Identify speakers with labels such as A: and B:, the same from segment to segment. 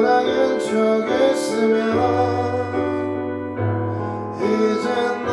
A: 사랑인 척 있으면 이젠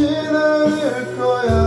A: 지나갈 거야.